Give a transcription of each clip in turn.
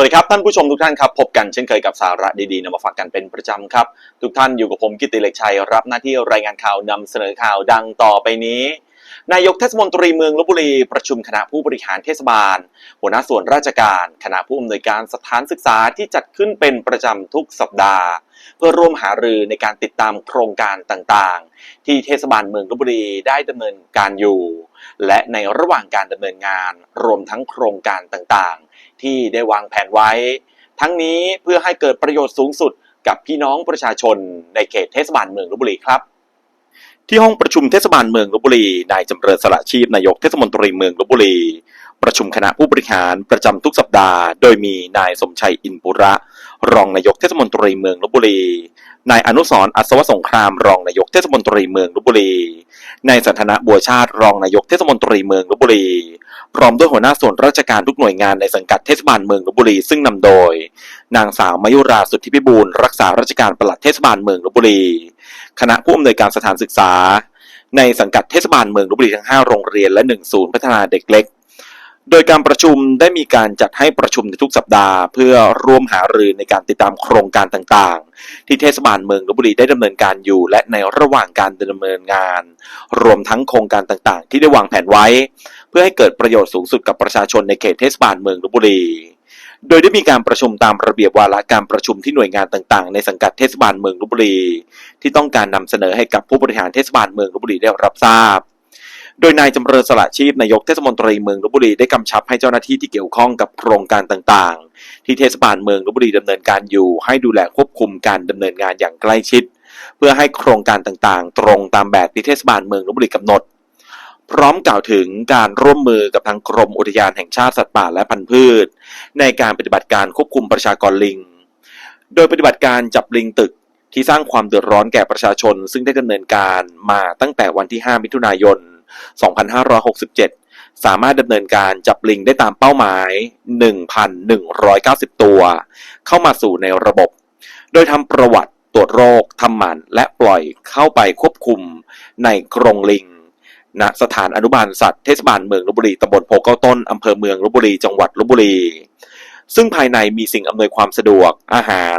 สวัสดีครับท่านผู้ชมทุกท่านครับพบกันเช่นเคยกับสาระดีๆนำมาฝากกันเป็นประจำครับ ทุกท่านอยู่กับผมกิตติเล็กชัยรับหน้าที่รายงานข่าวนำเสนอข่าวดังต่อไปนี้ นายกเทศมนตรีเมืองลบบุรี ประชุมคณะผู้บริหารเทศบาล หัวหน้าส่วนราชการ คณะผู้อำนวยการสถานศึกษาที่จัดขึ้นเป็นประจำทุกสัปดาห์ เพื่อร่วมหารือในการติดตามโครงการต่างๆ ที่เทศบาลเมืองลบบุรีได้ดำเนินการอยู่ และในระหว่างการดำเนินงานรวมทั้งโครงการต่างๆ ที่ได้วางแผนไว้ ทั้งนี้เพื่อให้เกิดประโยชน์สูงสุดกับพี่น้องประชาชนในเขตเทศบาลเมืองลบบุรีครับ ที่ห้องประชุมเทศบาลเมืองลบบุรี นายจำเริญสละชีพนายกเทศมนตรีเมืองลบบุรี ประชุมคณะผู้บริหารประจำทุกสัปดาห์ โดยมีนายสมชัยอินปุระ รองนายกเทศมนตรีเมืองลบบุรี นายอนุสรอัศวสงคราม รองนายกเทศมนตรีเมืองลบบุรี นายสันทนะบัวชาติ รองนายกเทศมนตรีเมืองลบบุรี พร้อมด้วยหัวหน้าส่วนราชการทุกหน่วยงานในสังกัดเทศบาลเมืองลบบุรี ซึ่งนำโดย นางสาวมายุราสุทธิพิบูลรักษาราชการปลัดเทศบาลเมืองลบบุรี คณะผู้อำนวยการสถานศึกษา ในสังกัดเทศบาลเมืองลบบุรีทั้ง 5 โรงเรียนและ 1 ศูนย์พัฒนาเด็กเล็ก โดยการประชุมได้มีการจัดให้ประชุมในทุกสัปดาห์ เพื่อร่วมหารือในการติดตามโครงการต่างๆ ที่เทศบาลเมืองลบบุรีได้ดำเนินการอยู่ และในระหว่างการดำเนินงาน รวมทั้งโครงการต่างๆ ที่ได้วางแผนไว้ เพื่อให้เกิดประโยชน์สูงสุดกับประชาชนในเขตเทศบาลเมืองลบบุรี โดยได้มีการประชุมตามระเบียบวาระการประชุมที่หน่วยงานต่างๆ ในสังกัดเทศบาลเมืองลบบุรี ที่ต้องการนำเสนอให้กับผู้บริหารเทศบาลเมืองลบบุรีได้รับทราบ โดยนายจำเริญสละชีพนายกเทศมนตรีเมืองลบบุรีได้กำชับให้เจ้าหน้าที่ที่เกี่ยวข้องกับโครงการต่างๆ ที่เทศบาลเมืองลบบุรีดำเนินการอยู่ ให้ดูแลควบคุมการดำเนินงานอย่างใกล้ชิด เพื่อให้โครงการต่างๆ ตรงตามแบบที่เทศบาลเมืองลบบุรีกำหนด พร้อมกล่าวถึงการร่วมมือกับทางกรมอุทยานแห่งชาติสัตว์ป่าและพันธุ์พืช ในการปฏิบัติการควบคุมประชากรลิง โดยปฏิบัติการจับลิงตึกที่สร้างความเดือดร้อนแก่ประชาชน ซึ่งได้ดำเนินการมาตั้งแต่วันที่ 5 มิถุนายน 2567 สามารถดำเนินการจับลิงได้ตามเป้าหมาย 1,190 ตัว เข้ามาสู่ในระบบ โดยทำประวัติตรวจโรคทำหมันและปล่อยเข้าไปควบคุมในกรงลิง ณสถานอนุบาลสัตว์เทศบาลเมืองลบบุรีตำบลโพเก้าต้นอำเภอเมืองลบบุรีจังหวัดลบบุรี ซึ่งภายในมีสิ่งอำนวยความสะดวกอาหาร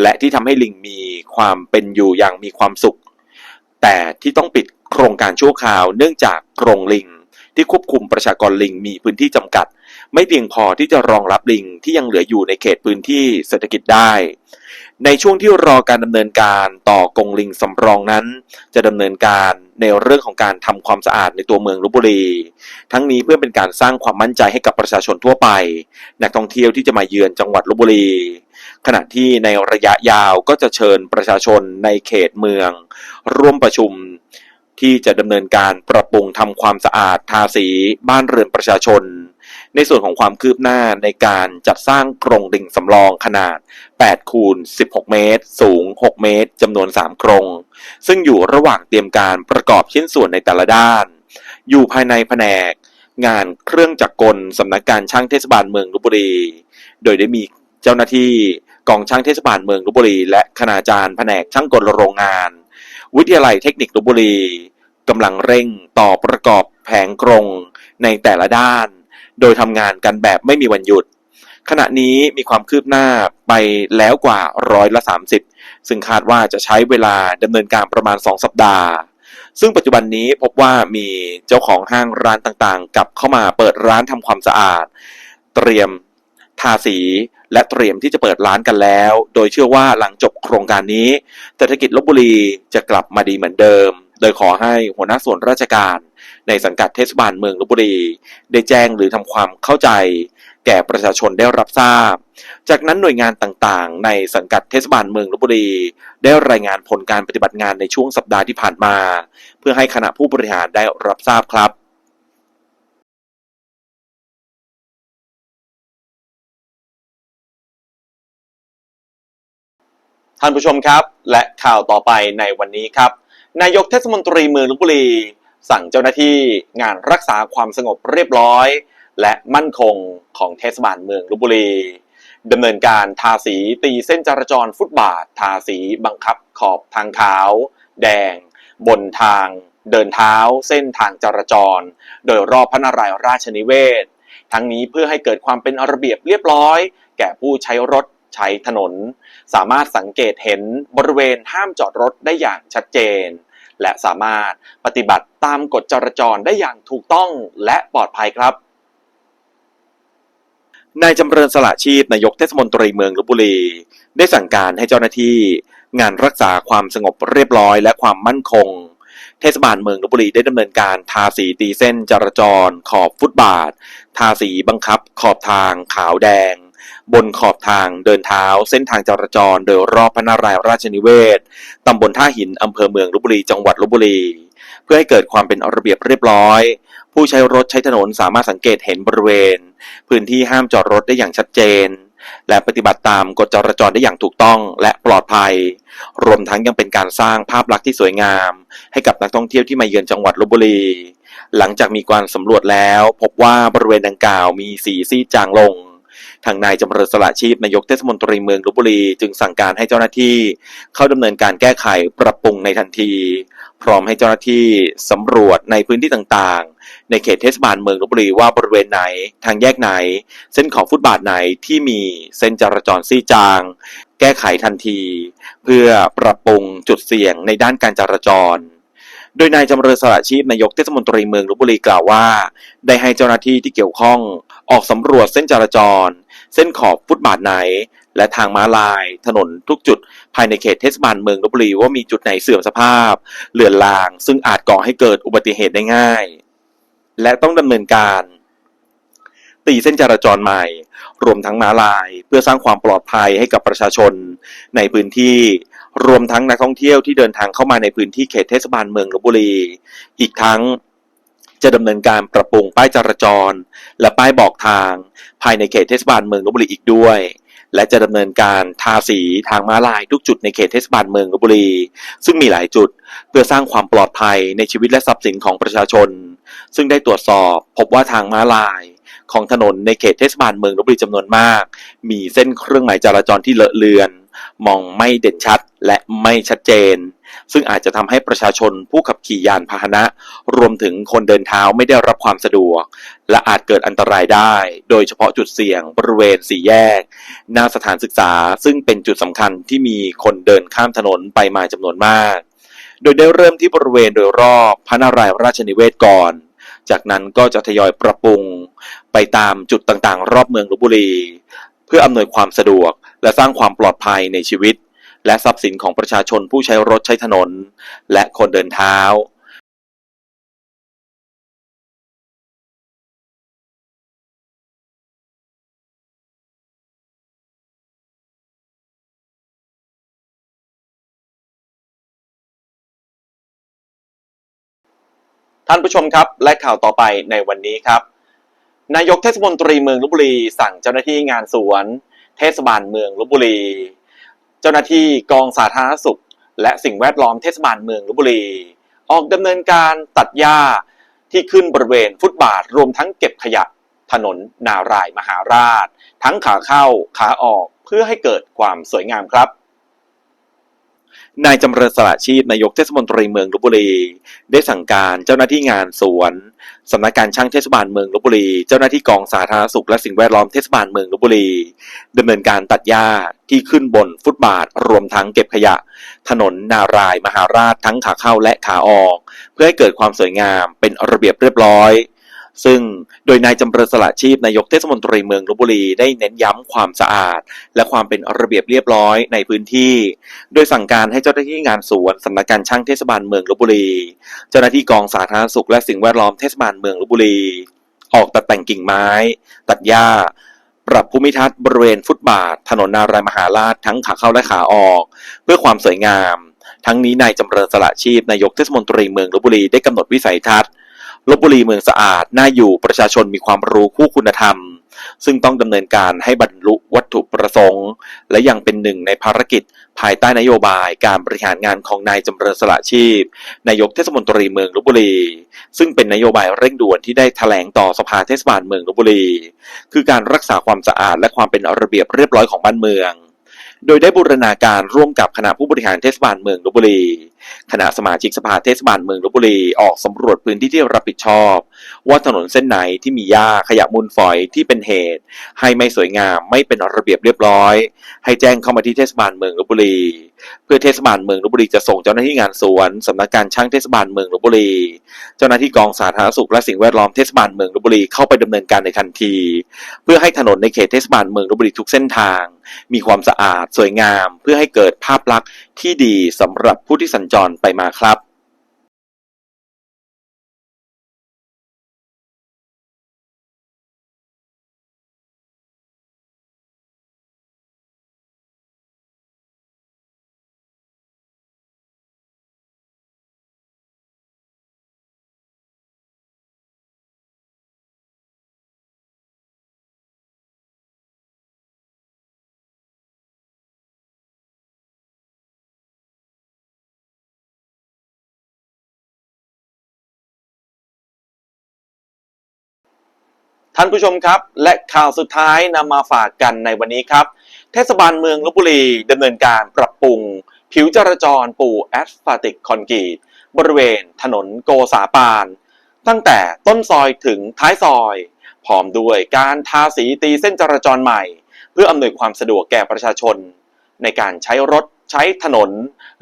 และที่ทำให้ลิงมีความเป็นอยู่อย่างมีความสุข แต่ที่ต้องปิดโครงการชั่วคราวเนื่องจากกรงลิงที่ควบคุมประชากรลิงมีพื้นที่จำกัด ไม่เพียงพอที่จะรองรับลิงที่ยังเหลืออยู่ในเขตพื้นที่เศรษฐกิจได้ ในช่วงที่รอการดำเนินการต่อกงลิงสำรองนั้น จะดำเนินการในเรื่องของการทำความสะอาดในตัวเมืองลบบุรี ทั้งนี้เพื่อเป็นการสร้างความมั่นใจให้กับประชาชนทั่วไปนักท่องเที่ยวที่จะมาเยือนจังหวัดลบบุรี ขณะที่ในระยะยาวก็จะเชิญประชาชนในเขตเมือง ร่วมประชุมที่จะดำเนินการปรับปรุงทำความสะอาดทาสีบ้านเรือนประชาชน ในส่วนของความคืบหน้าในการจัดสร้างกรงลิงสำรองขนาด 8 คูณ 16 เมตร สูง 6 เมตรจำนวน3กรง ซึ่งอยู่ระหว่างเตรียมการประกอบชิ้นส่วนในแต่ละด้าน อยู่ภายในแผนก งานเครื่องจักรกลสำนักการช่างเทศบาลเมืองลบบุรี โดยได้มีเจ้าหน้าที่กองช่างเทศบาลเมืองลบบุรี และคณาจารย์แผนกช่างกลโรงงาน วิทยาลัยเทคนิคลบบุรีกำลังเร่งต่อประกอบแผงกรงในแต่ละด้าน โดยทำงานกันแบบไม่มีวันหยุด ขณะนี้มีความคืบหน้าไปแล้วกว่าร้อยละ 30 ซึ่งคาดว่าจะใช้เวลาดำเนินการประมาณ 2 สัปดาห์ ซึ่งปัจจุบันนี้พบว่ามีเจ้าของห้างร้านต่างๆ กลับเข้ามาเปิดร้านทำความสะอาด เตรียมทาสีและเตรียมที่จะเปิดร้านกันแล้ว โดยเชื่อว่าหลังจบโครงการนี้เศรษฐกิจลบบุรีจะกลับมาดีเหมือนเดิม โดยขอให้หัวหน้าส่วนราชการ ในสังกัดเทศบาลเมืองลบบุรี ได้แจ้งหรือทำความเข้าใจ แก่ประชาชนได้รับทราบ จากนั้นหน่วยงานต่างๆ ในสังกัดเทศบาลเมืองลบบุรี ได้รายงานผลการปฏิบัติงานในช่วงสัปดาห์ที่ผ่านมา เพื่อให้คณะผู้บริหารได้รับทราบครับท่านผู้ชมครับ และข่าวต่อไปในวันนี้ครับ นายกเทศมนตรีเมืองลบบุรี สั่งเจ้าหน้าที่งานรักษาความสงบเรียบร้อย และมั่นคงของเทศบาลเมืองลบบุรีดำเนินการทาสีตีเส้นจราจรฟุตบาท ทาสีบังคับขอบทางขาว แดง บนทาง เดินเท้า เส้นทางจราจร โดยรอบพระนารายณ์ราชนิเวศ ทั้งนี้เพื่อให้เกิดความเป็นระเบียบเรียบร้อย แก่ผู้ใช้รถ ใช้ถนน สามารถสังเกตเห็นบริเวณห้ามจอดรถได้อย่างชัดเจน และสามารถปฏิบัติตามกฎจราจรได้อย่างถูกต้องและปลอดภัยครับนายจำเริญสละชีพนายกเทศมนตรีเมืองลบบุรี ได้สั่งการให้เจ้าหน้าที่ งานรักษาความสงบเรียบร้อยและความมั่นคง เทศบาลเมืองลบบุรีได้ดำเนินการทาสีตีเส้นจราจร ขอบฟุตบาท ทาสีบังคับ ขอบทางขาวแดง บนขอบทางเดินเท้า เส้นทางจราจร โดยรอบพระนารายณ์ราชนิเวศตำบลท่าหินอำเภอเมืองลบบุรีจังหวัดลบบุรี เพื่อให้เกิดความเป็นระเบียบเรียบร้อย ผู้ใช้รถใช้ถนนสามารถสังเกตเห็นบริเวณ พื้นที่ห้ามจอดรถได้อย่างชัดเจนและปฏิบัติตามกฎจราจรได้อย่างถูกต้องและปลอดภัย รวมทั้งยังเป็นการสร้างภาพลักษณ์ที่สวยงาม ให้กับนักท่องเที่ยวที่มาเยือนจังหวัดลบบุรี หลังจากมีการสำรวจแล้ว พบว่าบริเวณดังกล่าวมีสีซีจางลง ทางนายจำเริญสละชีพนายกเทศมนตรีเมืองลบบุรี จึงสั่งการให้เจ้าหน้าที่ เข้าดำเนินการแก้ไขปรับปรุงในทันที พร้อมให้เจ้าหน้าที่สำรวจในพื้นที่ต่างๆ ในเขตเทศบาลเมืองลบบุรีว่าบริเวณไหน ทางแยกไหน เส้นของฟุตบาทไหนที่มีเส้นจราจรซีจาง แก้ไขทันที เพื่อปรับปรุงจุดเสี่ยงในด้านการจราจรโดยนายจำเริญสละชีพนายกเทศมนตรีเมืองลบบุรีกล่าวว่า ได้ให้เจ้าหน้าที่ที่เกี่ยวข้อง ออกสำรวจเส้นจราจร เส้นขอบฟุตบาทไหน และทางม้าลาย ถนนทุกจุด ภายในเขตเทศบาลเมืองลบบุรีว่ามีจุดไหนเสื่อมสภาพเลือนลาง ซึ่งอาจก่อให้เกิดอุบัติเหตุได้ง่าย และต้องดำเนินการตีเส้นจราจรใหม่ รวมทั้งม้าลาย เพื่อสร้างความปลอดภัยให้กับประชาชน ในพื้นที่ รวมทั้งนักท่องเที่ยวที่เดินทางเข้ามาในพื้นที่เขตเทศบาลเมืองลบบุรี อีกทั้ง จะดำเนินการปรับปรุงป้ายจราจร และป้ายบอกทาง ภายในเขตเทศบาลเมืองลบบุรีอีกด้วย และจะดำเนินการทาสีทางม้าลายทุกจุดในเขตเทศบาลเมืองลบบุรี ซึ่งมีหลายจุด เพื่อสร้างความปลอดภัยในชีวิตและทรัพย์สินของประชาชน ซึ่งได้ตรวจสอบพบว่าทางม้าลายของถนนในเขตเทศบาลเมืองลบบุรีจำนวนมาก มีเส้นเครื่องหมายจราจรที่เลอะเลือน มองไม่เด่นชัดและไม่ชัดเจน ซึ่งอาจจะทำให้ประชาชนผู้ขับขี่ยานพาหนะ รวมถึงคนเดินเท้าไม่ได้รับความสะดวก และอาจเกิดอันตรายได้ โดยเฉพาะจุดเสี่ยงบริเวณสี่แยก หน้าสถานศึกษา ซึ่งเป็นจุดสำคัญที่มีคนเดินข้ามถนนไปมาจำนวนมาก โดยได้เริ่มที่บริเวณโดยรอบพระนารายณ์ราชนิเวศก่อนจากนั้นก็จะทยอยปรับปรุงไปตามจุดต่างๆ รอบเมืองลบบุรี เพื่ออำนวยความสะดวกและสร้างความปลอดภัยในชีวิต และทรัพย์สินของประชาชนผู้ใช้รถใช้ถนน และคนเดินเท้าท่านผู้ชมครับและข่าวต่อไปในวันนี้ครับ นายกเทศมนตรีเมืองลบบุรี สั่งเจ้าหน้าที่งานสวน เทศบาลเมืองลบบุรี เจ้าหน้าที่กองสาธารณสุข และสิ่งแวดล้อมเทศบาลเมืองลบบุรี ออกดำเนินการตัดหญ้าที่ขึ้นบริเวณฟุตบาทรวมทั้งเก็บขยะถนนนารายมหาราช ทั้งขาเข้าขาออกเพื่อให้เกิดความสวยงามครับ นายจำเริญสละชีพนายกเทศมนตรีเมืองลบบุรี ได้สั่งการเจ้าหน้าที่งานสวนสำนักการช่างเทศบาลเมืองลบบุรี เจ้าหน้าที่กองสาธารณสุขและสิ่งแวดล้อมเทศบาลเมืองลบบุรีดำเนินการตัดหญ้าที่ขึ้นบนฟุตบาทรวมทั้งเก็บขยะ ถนนนารายมหาราชทั้งขาเข้าและขาออก เพื่อให้เกิดความสวยงามเป็นระเบียบเรียบร้อย ซึ่งโดยนายจำเริญสละชีพนายกเทศมนตรีเมืองลบบุรีได้เน้นย้ำความสะอาด และความเป็นระเบียบเรียบร้อยในพื้นที่ โดยสั่งการให้เจ้าหน้าที่งานสวนสำนักการช่างเทศบาลเมืองลบบุรี เจ้าหน้าที่กองสาธารณสุขและสิ่งแวดล้อมเทศบาลเมืองลบบุรี ออกตัดแต่งกิ่งไม้ ตัดหญ้า ปรับภูมิทัศน์บริเวณฟุตบาท ถนนนารายมหาราชทั้งขาเข้าและขาออก เพื่อความสวยงาม ทั้งนี้นายจำเริญสละชีพนายกเทศมนตรีเมืองลบบุรีได้กำหนดวิสัยทัศน์ ลบบุรีเมืองสะอาด น่าอยู่ประชาชนมีความรู้คู่คุณธรรม ซึ่งต้องดำเนินการให้บรรลุวัตถุประสงค์ และยังเป็นหนึ่งในภารกิจ ภายใต้นโยบายการบริหารงานของนายจำเริญสละชีพ นายกเทศมนตรีเมืองลบบุรี ซึ่งเป็นนโยบายเร่งด่วนที่ได้แถลงต่อสภาเทศบาลเมืองลบบุรี คือการรักษาความสะอาดและความเป็นระเบียบเรียบร้อยของบ้านเมือง โดยได้บูรณาการร่วมกับคณะผู้บริหารเทศบาลเมืองลบบุรี คณะสมาชิกสภาเทศบาลเมืองลบบุรีออกสำรวจพื้นที่ที่รับผิดชอบ ว่าถนนเส้นไหนที่มีหญ้าขยะมูลฝอยที่เป็นเหตุ ให้ไม่สวยงามไม่เป็นระเบียบเรียบร้อย ให้แจ้งเข้ามาที่เทศบาลเมืองลบบุรีเพื่อเทศบาลเมืองลบบุรีจะส่งเจ้าหน้าที่งานสวนสำนักการช่างเทศบาลเมืองลบบุรี เจ้าหน้าที่กองสาธารณสุขและสิ่งแวดล้อมเทศบาลเมืองลบบุรีเข้าไปดำเนินการในทันที เพื่อให้ถนนในเขตเทศบาลเมืองลบบุรีทุกเส้นทาง มีความสะอาด สวยงาม เพื่อให้เกิดภาพลักษณ์ที่ดีสำหรับผู้ที่สัญจรไปมาครับ ท่านผู้ชมครับ และข่าวสุดท้ายนำมาฝากกันในวันนี้ครับ เทศบาลเมืองลบบุรีดำเนินการปรับปรุง ผิวจราจรปูแอสฟาติกคอนกรีตบริเวณถนนโกษาปาน ตั้งแต่ต้นซอยถึงท้ายซอย พร้อมด้วยการทาสีตีเส้นจราจรใหม่ เพื่ออำนวยความสะดวกแก่ประชาชน ในการใช้รถใช้ถนน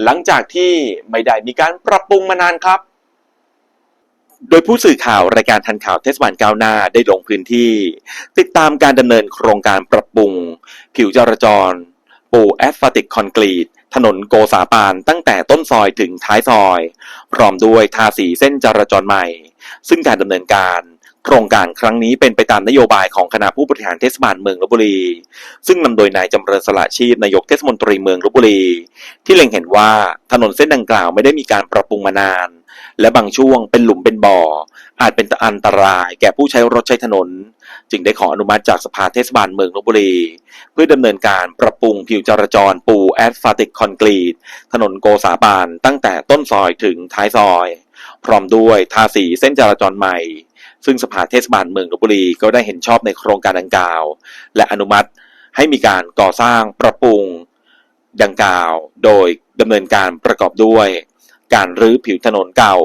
หลังจากที่ไม่ได้มีการปรับปรุงมานานครับ โดยผู้สื่อข่าวรายการทันข่าวเทศบาลก้าวหน้าได้ลงพื้นที่ ติดตามการดำเนินโครงการปรับปรุง ผิวจราจร ปูแอสฟาติกคอนกรีต ถนนโกสาปานตั้งแต่ต้นซอยถึงท้ายซอย พร้อมด้วยทาสีเส้นจราจรใหม่ ซึ่งการดำเนินการ โครงการครั้งนี้เป็นไปตามนโยบายของคณะผู้บริหารเทศบาลเมืองลบบุรี ซึ่งนำโดยนายจำเริญสละชีพนายกเทศมนตรีเมืองลบบุรี ที่เล็งเห็นว่าถนนเส้นดังกล่าวไม่ได้มีการปรับปรุงมานาน และบางช่วงเป็นหลุมเป็นบ่อ อาจเป็นอันตรายแก่ผู้ใช้รถใช้ถนน จึงได้ขออนุมัติจากสภาเทศบาลเมืองลบบุรี เพื่อดำเนินการปรับปรุงผิวจราจรปูแอสฟาติกคอนกรีตถนนโกษาบานตั้งแต่ต้นซอยถึงท้ายซอย พร้อมด้วยทาสีเส้นจราจรใหม่ ซึ่งสภาเทศบาลเมืองลบบุรีก็ได้เห็นชอบในโครงการดังกล่าว และอนุมัติให้มีการก่อสร้างปรับปรุงดังกล่าว โดยดำเนินการประกอบด้วย การรื้อผิวถนนเก่า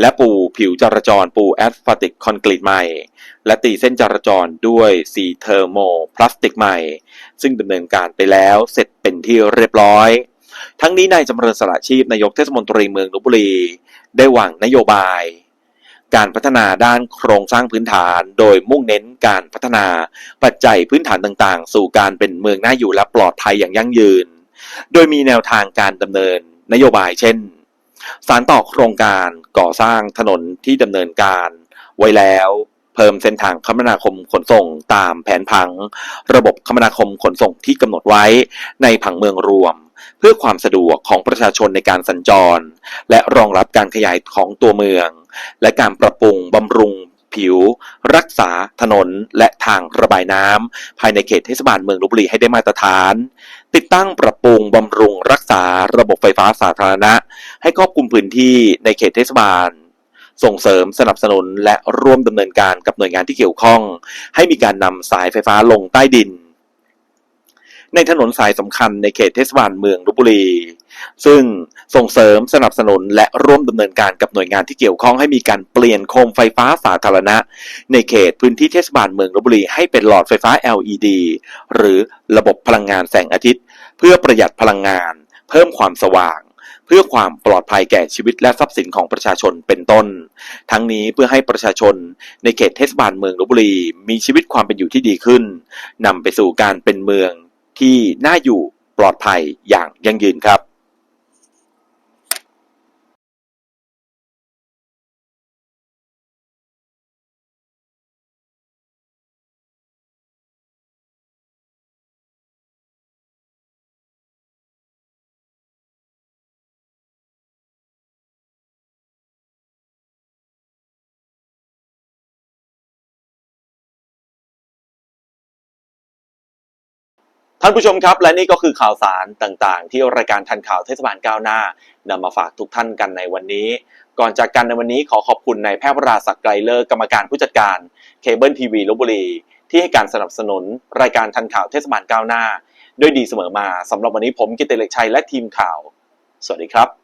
และปูผิวจราจรปูแอสฟาติกคอนกรีตใหม่ และตีเส้นจราจรด้วยสีเทอร์โมพลาสติกใหม่ ซึ่งดำเนินการไปแล้วเสร็จเป็นที่เรียบร้อย ทั้งนี้นายจำเริญสละชีพนายกเทศมนตรีเมืองลบบุรี ได้วางนโยบาย การพัฒนาด้านโครงสร้างพื้นฐาน โดยมุ่งเน้นการพัฒนาปัจจัยพื้นฐานต่างๆ สู่การเป็นเมืองน่าอยู่และปลอดภัยอย่างยั่งยืน โดยมีแนวทางการดำเนินนโยบายเช่น สารต่อโครงการก่อสร้างถนนที่ดำเนินการ ไว้แล้ว เพิ่มเส้นทางคมนาคมขนส่งตามแผนผัง ระบบคมนาคมขนส่งที่กำหนดไว้ในผังเมืองรวมเพื่อความสะดวกของประชาชนในการสัญจร และรองรับการขยายของตัวเมือง และการปรับปรุงบำรุงผิว รักษาถนนและทางระบายน้ำภายในเขตเทศบาลเมืองลบบุรีให้ได้มาตรฐาน ติดตั้งปรับปรุงบำรุงรักษาระบบไฟฟ้าสาธารณะ ให้ครอบคลุมพื้นที่ในเขตเทศบาล ส่งเสริมสนับสนุนและร่วมดำเนินการกับหน่วยงานที่เกี่ยวข้อง ให้มีการนำสายไฟฟ้าลงใต้ดิน ในถนนสายสำคัญในเขตเทศบาลเมืองลบบุรี ซึ่งส่งเสริมสนับสนุนและร่วมดำเนินการกับหน่วยงานที่เกี่ยวข้องให้มีการเปลี่ยนโคมไฟฟ้าสาธารณะ ในเขตพื้นที่เทศบาลเมืองลบบุรีให้เป็นหลอดไฟฟ้า LED หรือระบบพลังงานแสงอาทิตย์ เพื่อประหยัดพลังงาน เพิ่มความสว่างเพื่อความปลอดภัยแก่ชีวิตและทรัพย์สินของประชาชนเป็นต้น ทั้งนี้เพื่อให้ประชาชนในเขตเทศบาลเมืองลบบุรี มีชีวิตความเป็นอยู่ที่ดีขึ้นนำไปสู่การเป็นเมือง ที่น่าอยู่ปลอดภัยอย่างยั่งยืนครับ ท่านผู้ชมครับ และนี่ก็คือข่าวสารต่างๆ ที่รายการทันข่าวเทศบาลก้าวหน้านำมาฝากทุกท่านกันในวันนี้ ก่อนจากกันในวันนี้ขอขอบคุณนายแพทย์วราศักดิ์ไกรเลิกกรรมการผู้จัดการเคเบิลทีวีลบบุรี ที่ให้การสนับสนุนรายการทันข่าวเทศบาลก้าวหน้า ด้วยดีเสมอมาสำหรับวันนี้ผมกิตติเล็กชัยและทีมข่าว สวัสดีครับ